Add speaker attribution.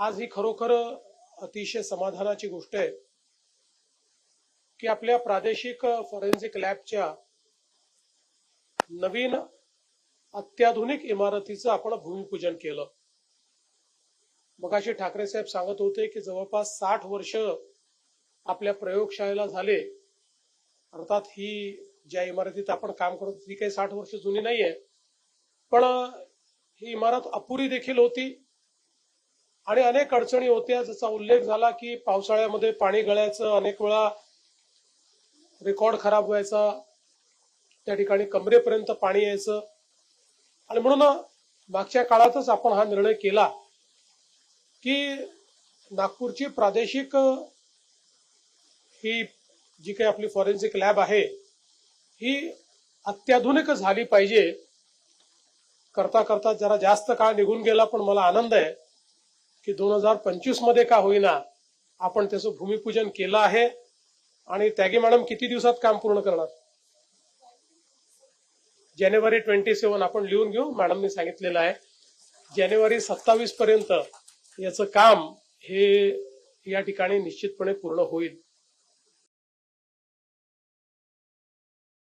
Speaker 1: आज ही खरोखर अतिशय समाधानाची गोष्ट आहे की आपल्या प्रादेशिक फॉरेन्सिक लॅबच्या नवीन अत्याधुनिक इमारतीचं आपण भूमिपूजन केलं. मगाशी ठाकरे साहेब सांगत होते की जवळपास साठ वर्ष आपल्या प्रयोगशाळेला झाले. अर्थात ही ज्या इमारतीत आपण काम करतो ती काही साठ वर्ष जुनी नाहीये. पण ही इमारत अपुरी देखील होती. आणि अनेक अडचणी होत्या. जसा उल्लेख झाला की पावसाळ्यामध्ये पाणी गळायचं अनेक वेळा रेकॉर्ड खराब व्हायचा. त्या ठिकाणी कमरेपर्यंत पाणी यायचं. आणि म्हणून मागच्या काळातच आपण हा निर्णय केला की नागपूरची प्रादेशिक ही जी काही आपली फॉरेन्सिक लॅब आहे ही अत्याधुनिक झाली पाहिजे. करता करता जरा जास्त काळ निघून गेला पण मला आनंद आहे. की दोन हजार पंचवीसमध्ये का होईना आपण त्याचं भूमिपूजन केलं आहे आणि त्यागी मॅडम किती दिवसात काम पूर्ण करणार? जानेवारी ट्वेंटी सेवन आपण लिहून घेऊ. मॅडमनी सांगितलेलं आहे. जानेवारी सत्तावीस पर्यंत याचं काम हे या ठिकाणी निश्चितपणे पूर्ण होईल.